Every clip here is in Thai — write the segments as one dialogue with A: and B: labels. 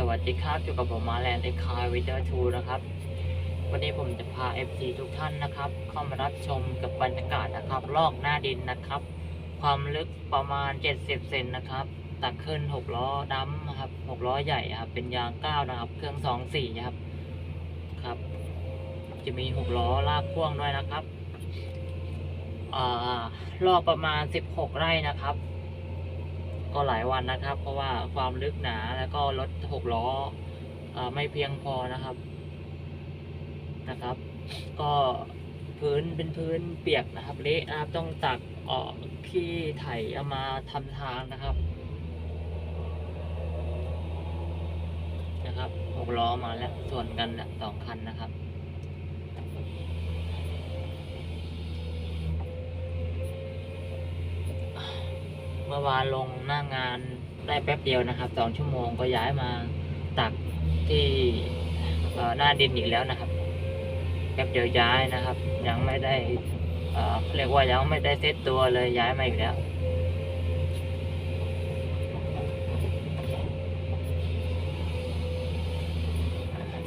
A: สวัสดีครับอยู่กับผมมาแลนด์ไอคาวิเตอร์ทูนะครับ วันนี้ผมจะพา FC ทุกท่านนะครับ เข้ามารับชมกับบรรยากาศนะครับ ลอกหน้าดินนะครับ ความลึกประมาณ 70 เซนนะครับ ตักขึ้น 6 ล้อดัมนะครับ 6 ล้อใหญ่ครับเป็นยาง 9 นะครับ เครื่อง 2 4 ครับ ครับ จะมี 6 ล้อลากพ่วงด้วยนะครับอ่าลอกประมาณ 16 ไร่นะครับ ก็หลายวันนะครับ เพราะว่าความลึกหนาแล้วก็รถหกล้ออไม่เพียงพอนะครับนะครับ ก็พื้นเป็นพื้นเปียกนะครับเละนะครับต้องตักออกขี้ไถเอามาทำทางนะครับนะครับหกล้อมาแล้วส่วนกันนะสองคันนะครับ เมื่อวานลงหน้างานได้แป๊บเดียวนะครับสองชั่วโมงก็ย้ายมาตักที่หน้าดินอีกแล้วนะครับแป๊บเดียวย้ายนะครับ ยังไม่ได้เเรียกว่ายังไม่ได้เซตตัวเลยย้ายมาอีกแล้ว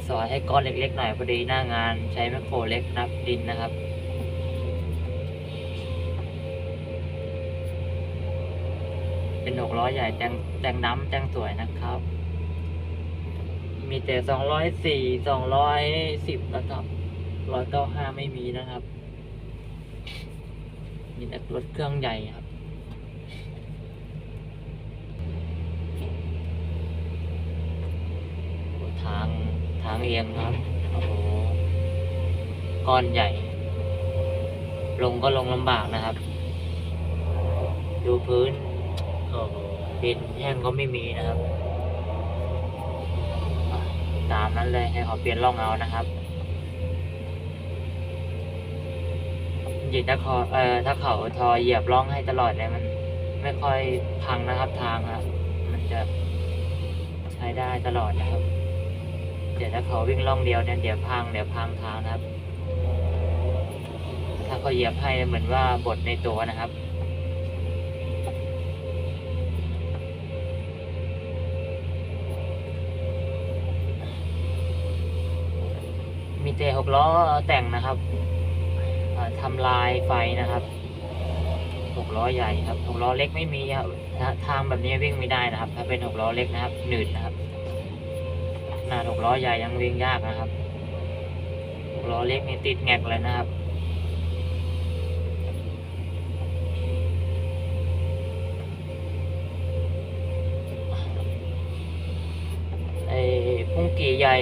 A: สอยให้ก้อนเล็กๆหน่อยพอดีหน้างานใช้แมคโครเล็กนับดินนะครับ เป็นหกล้อใหญ่แต่งแต่งน้ำแต่งสวยนะครับ มีแต่สองร้อยสี่สองร้อยสิบนะครับร้อยเก้าห้าไม่มีนะครับ มีแต่รถเครื่องใหญ่ครับทางทางเอียงครับโอ้โหก้อนใหญ่ ลงก็ลงลำบากนะครับ ดูพื้น ดินแห้งก็ไม่มีนะครับ ตามนั้นเลยให้เขาเปลี่ยนร่องเอานะครับจริงถ้าเขาเอ่อถ้าเขาทอเหยียบร่องให้ตลอดเลยมันไม่ค่อยพังนะครับทางครับมันจะใช้ได้ตลอดนะครับเดี๋ยวถ้าเขาวิ่งร่องเดียวเนี่ยเดี๋ยวพังเดี๋ยวพังทางนะครับ ถ้าเขาเหยียบให้เหมือนว่าบดในตัวนะครับ มีแต่หกล้อแต่งนะครับทำลายไฟนะครับหกล้อใหญ่ครับหกล้อเล็กไม่มีครับทางแบบนี้วิ่งไม่ได้นะครับ ถ้าเป็นหกล้อเล็กนะครับหนืดนะครับขนาดหกล้อใหญ่ยังวิ่งยากนะครับหกล้อเล็กนี่ติดแงกเลยนะครับไอ้พุ่งกี่ใหญ่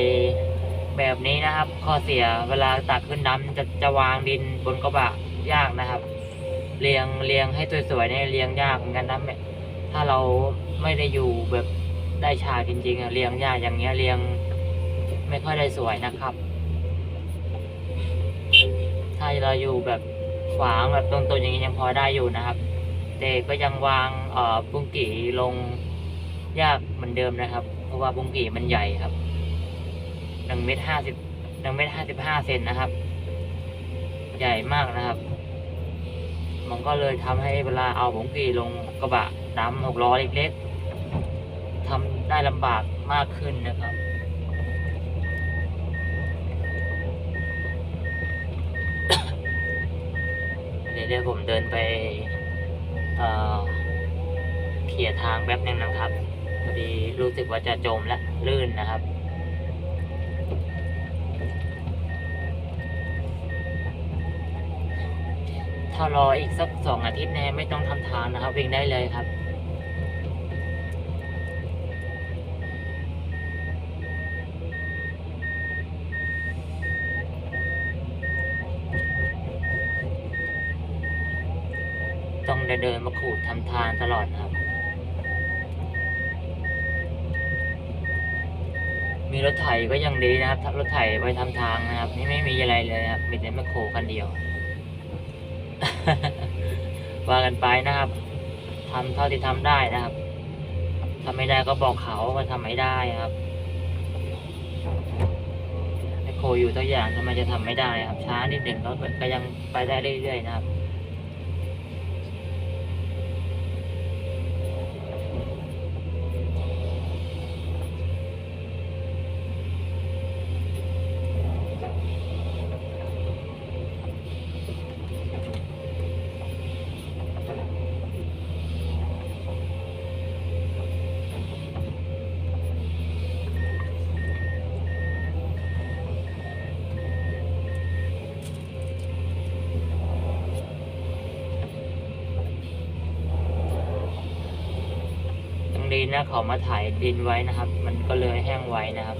A: แบบนี้นะครับ ข้อเสียเวลาตักขึ้นน้ำจะจะวางดินบนกระบะยากนะครับ เรียงเรียงให้สวยๆเนี่ยเรียงยากเหมือนกันนะเนี่ยถ้าเราไม่ได้อยู่แบบได้ฉากจริงๆอะเรียงยากอย่างเงี้ยเรียงไม่ค่อยได้สวยนะครับ ถ้าเราอยู่แบบขวางแบบตรงๆอย่างนี้ยังพอได้อยู่นะครับ แต่ก็ยังวางเอ่อปุ้งกี่ลงยากเหมือนเดิมนะครับ เพราะว่าปุ้งกี่มันใหญ่ครับ หนึ่งเมตรห้าสิบหนึ่งเมตรห้าสิบห้าเซนนะครับ ใหญ่มากนะครับ มันก็เลยทำให้เวลาเอาปุ้งกี่ลงกระบะดำหกล้อเล็กๆทำได้ลำบากมากขึ้นนะครับเดี๋ยวผมเดินไปเเขี่ยทางแป๊บนึงนะครับพอดีรู้สึกว่าจะจมและลื่นนะครับ ถ้ารออีกสักสองอาทิตย์เนี่ยไม่ต้องทำทางนะครับ วิ่งได้เลยครับต้องเดินมาขูดทำทางตลอดครับ มีรถไถก็ยังดีนะครับรถไถไปทำทางนะครับ นี่ไม่มีอะไรเลยครับ มีแต่แมคโครคันเดียว ว่ากันไปนะครับทำเท่าที่ทำได้นะครับทำไม่ได้ก็บอกเขาว่าทำไม่ได้ครับแมคโคอยู่ตัวอย่างทำไมจะทำไม่ได้ครับ ช้านิดหนึ่งก็ก็ยังไปได้เรื่อยๆนะครับ ดินะเขามาถ่ายดินไว้นะครับ มันก็เลยแห้งไว้นะครับ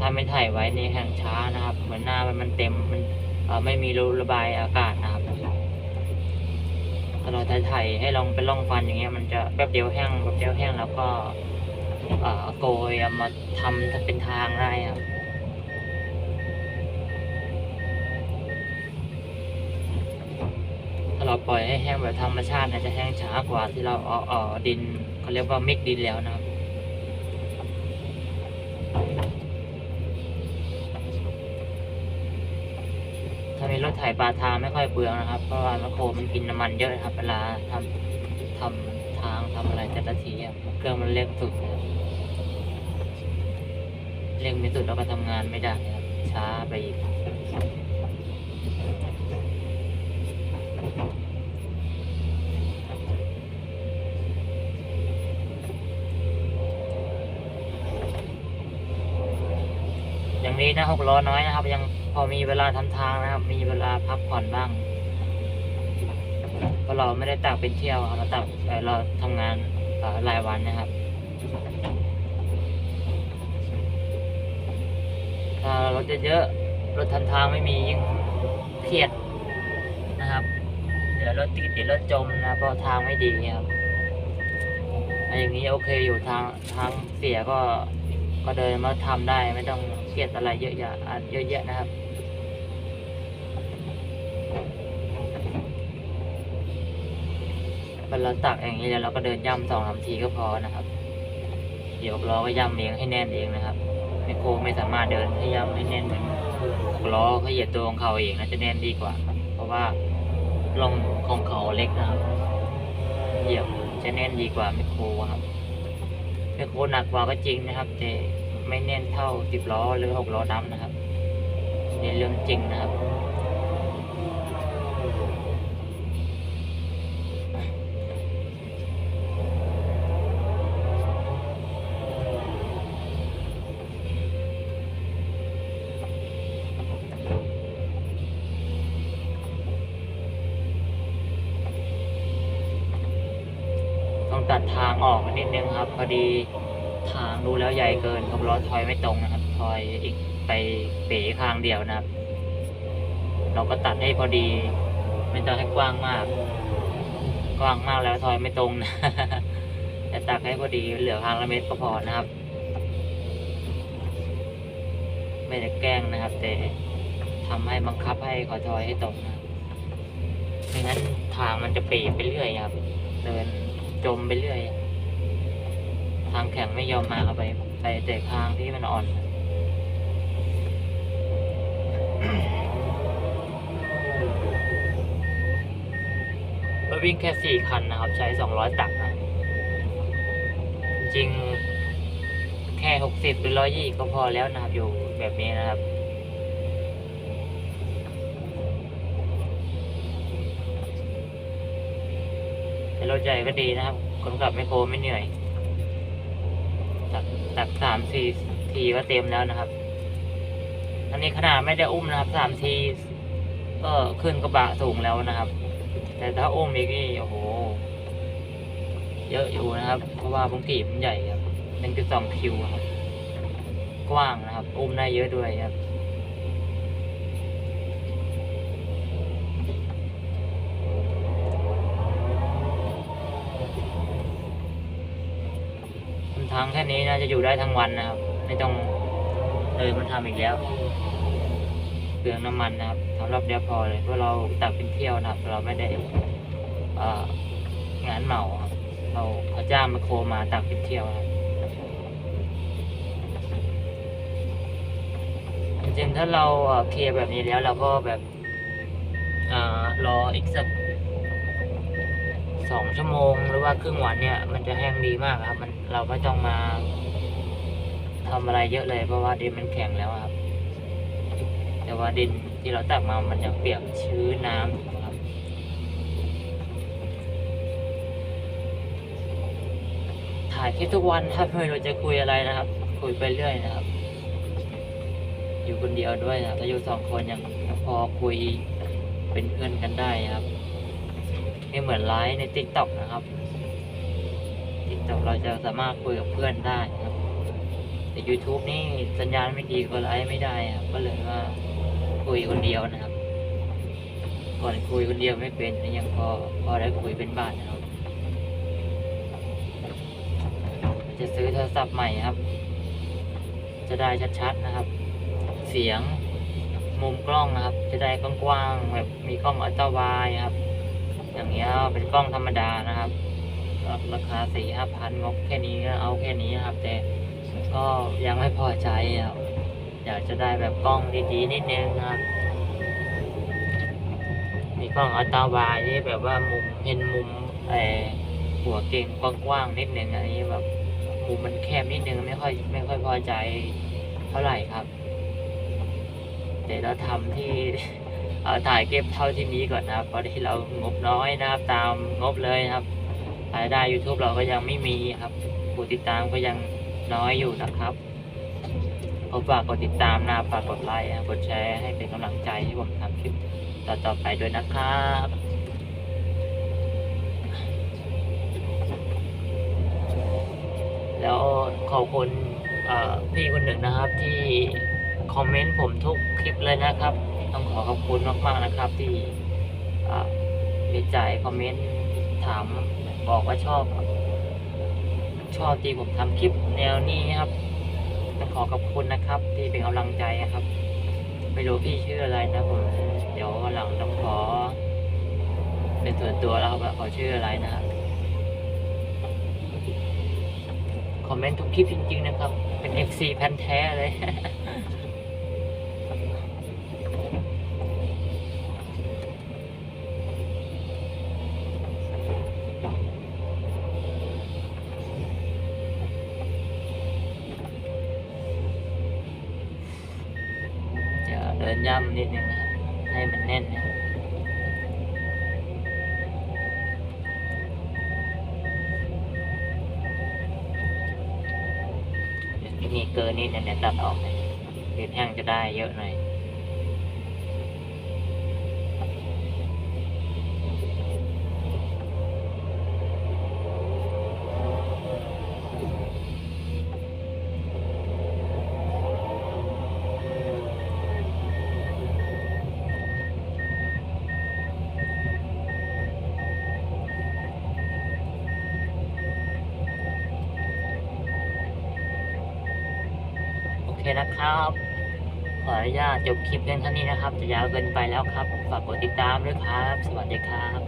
A: ถ้าไม่ถ่ายไว้นี่แห้งช้านะครับ เหมือนหน้ามันมันเต็มมันไม่มีรูระบายอากาศนะครับถ้าเราถ่ายให้ลองเป็นร่องฟันอย่างเงี้ยมันจะแป๊บเดียวแห้งแป๊บเดียวแห้งแล้วก็อ่อโกยมาทำเป็นทางได้ครับ ถ้า เราปล่อยให้แห้งแบบธรรมชาติน่าจะแห้งช้ากว่าที่เราเอาเอาดินเขาเรียกว่ามิกดินแล้วนะครับถ้ามีรถไถปลาทางไม่ค่อยเปลืองนะครับ เพราะว่าแมคโครมันกินน้ำมันเยอะครับ เวลาทำทำทางทำอะไรแต่ละทีอะเครื่องมันเร่งสุดเร่งไม่สุดเราก็ทำงานไม่ได้นะครับช้าไปอีก อย่างนี้นะหกล้อน้อยนะครับ ยังพอมีเวลาทำทางนะครับ มีเวลาพักผ่อนบ้างเพราะเราไม่ได้ตากเป็นเที่ยวครับเราตากเราทำงานรายวันนะครับถ้ารถเยอะๆรถทำทางไม่มียิ่งเครียดนะครับ เดี๋ยว รถติดเดี๋ยวรถจมนะเพราะทางไม่ดีครับถ้าอย่างนี้โอเคอยู่ทางทางเสียก็ก็เดินมาทำได้ไม่ต้องเครียดอะไรเยอะแยะอะเยอะแยะนะครับเวลาตักอย่างนี้แล้วเราก็เดินย่ำสองสามทีก็พอนะครับเดี๋ยวล้อก็ย่ำเองให้แน่นเองนะครับไม่โคไม่สามารถเดินให้ย่ำให้แน่นเหมือนล้อเขาเหยียดตัวของเขาเองนะจะแน่นดีกว่า เพราะว่า ลองของเขาเล็กนะครับ เหยียบจะแน่นดีกว่าไมโครครับไมโครหนักกว่าก็จริงนะครับ แต่ไม่แน่นเท่าสิบล้อหรือหกล้อดำนะครับในเรื่องจริงนะครับ ตัดทางออกนิดนึงครับพอดีทางดูแล้วใหญ่เกินครับล้อถอยไม่ตรงนะครับถอยอีกไปเป๋ข้างเดียวนะครับ เราก็ตัดให้พอดี ไม่ต้องให้กว้างมาก กว้างมากแล้วถอยไม่ตรงนะแต่ตัดให้พอดีเหลือข้างละเม็ดก็พอนะครับ ไม่ได้แกล้งนะครับ แต่ทำให้บังคับให้ขอถอยให้ตรงนะครับไม่งั้นทางมันจะเป๋ไปเรื่อยครับเดิน จมไปเรื่อย ทางแข็งไม่ยอมมาเอาไปไปแต่ทางที่มันอ่อนรถวิ่งแค่สี่คันนะครับ ใช้สองร้อยตักนะ จริง แค่หกสิบหรือร้อยยี่ก็พอแล้วนะครับ อยู่แบบนี้นะครับ รถใหญ่ก็ดีนะครับ คนขับไม่โคไม่เหนื่อย ตักตักสามสี่ทีก็เต็มแล้วนะครับ อันนี้ขนาดไม่ได้อุ้มนะครับสามทีก็ขึ้นกระบะสูงแล้วนะครับ แต่ถ้าอุ้มอีกนี่โอ้โห เยอะอยู่นะครับ เพราะว่าบางทีมันใหญ่ครับหนึ่งจุดสองคิวครับ กว้างนะครับ อุ้มได้เยอะด้วยครับ ทำทางแค่นี้น่าจะอยู่ได้ทั้งวันนะครับ ไม่ต้องเออมันทำอีกแล้วเปลืองน้ำมันนะครับสำหรับเดียวพอเลยเพราะเราตักเป็นเที่ยวนะครับ เราไม่ได้องานเหมาครับเราเขาจ้างมาโคมาตักเป็นเที่ยวครับจริงถ้าเราเคลียร์แบบนี้แล้วเราก็แบบอ่อรออีกสักสองชั่วโมงหรือว่าครึ่งวันเนี่ย มันจะแห้งดีมากครับ มัน เราไม่ต้องมาทำอะไรเยอะเลยเพราะว่าดินมันแข็งแล้วครับ แต่ว่าดินที่เราตักมามันยังเปียกชื้นน้ำครับ ถ่ายคลิปทุกวันครับไม่รู้จะคุยอะไรนะครับ คุยไปเรื่อยนะครับ อยู่คนเดียวด้วยนะถ้าอยู่สองคนยังพอคุยเป็นเพื่อนกันได้นะครับไม่เหมือนไลฟ์ใน t ิ k t o k นะครับ TikTok เราจะสามารถคุยกับเพื่อนได้ครับ แต่ YouTube นี่สัญญาณไม่ดีก็ไลฟ์ไม่ได้ครับก็เลยว่าคุยคนเดียวนะครับ ก่อนคุยคนเดียวไม่เป็นยังพอพอได้คุยเป็นบ้านนะครับ จะซื้อโทรศัพท์ใหม่ครับ จะได้ชัดๆนะครับ เสียงมุมกล้องนะครับ จะได้กว้างๆแบบมีกล้องอัลตร้าไวด์ครับ อย่างเงี้ยเป็นกล้องธรรมดานะครับ ก็ราคาสี่ห้าพันงบแค่นี้ก็เอาแค่นี้ครับ แต่ก็ยังไม่พอใจครับอยากจะได้แบบกล้องดีๆนิดนึงครับ มีกล้องอัลตร้าวด์ที่แบบว่ามุมเห็นมุมเอหัวเก่งกว้างๆนิดนึงอันนี้แบบมุมมันแคบนิดนึงไม่ค่อยไม่ค่อยพอใจเท่าไหร่ครับแต่เราทำที่เอาถ่ายเก็บเท่าที่มีก่อนนะครับเพราะที่เรางบน้อยนะครับ ตามงบเลยครับ รายได้ YouTube เราก็ยังไม่มีครับ ผู้ติดตามก็ยังน้อยอยู่นะครับก็ฝากกดติดตามนะฝากกดไลค์นะกดแชร์ให้เป็นกำลังใจให้ผมทำคลิปต่อๆไปด้วยนะครับแล้วขอบคุณพี่คนหนึ่งนะครับที่คอมเมนต์ผมทุกคลิปเลยนะครับ ต้องขอขอบคุณมากๆนะครับที่มีใจคอมเมนต์ถาม บอกว่าชอบ ชอบที่ผมทำคลิปแนวนี้ครับต้องขอขอบคุณนะครับ ที่เป็นกำลังใจนะครับ ไม่รู้พี่ชื่ออะไรนะผม เดี๋ยววันหลังต้องขอ เป็นส่วนตัวแล้วครับว่าขอชื่ออะไรนะครับคอมเมนต์ทุกคลิปจริง ๆ นะครับ เป็น FC แพนแท้เลย เดินย่ำนิดนึงนะครับให้มันแน่นนะครับเดี๋ยวที่มีเกินนิดนึงเนี่ยตัดออกเลยเด็ดแห้งจะได้เยอะหน่อย นะครับ ขออนุญาตจบคลิปเพียงเท่านี้นะครับ จะยาวเกินไปแล้วครับ ฝากกดติดตามด้วยครับ สวัสดีครับ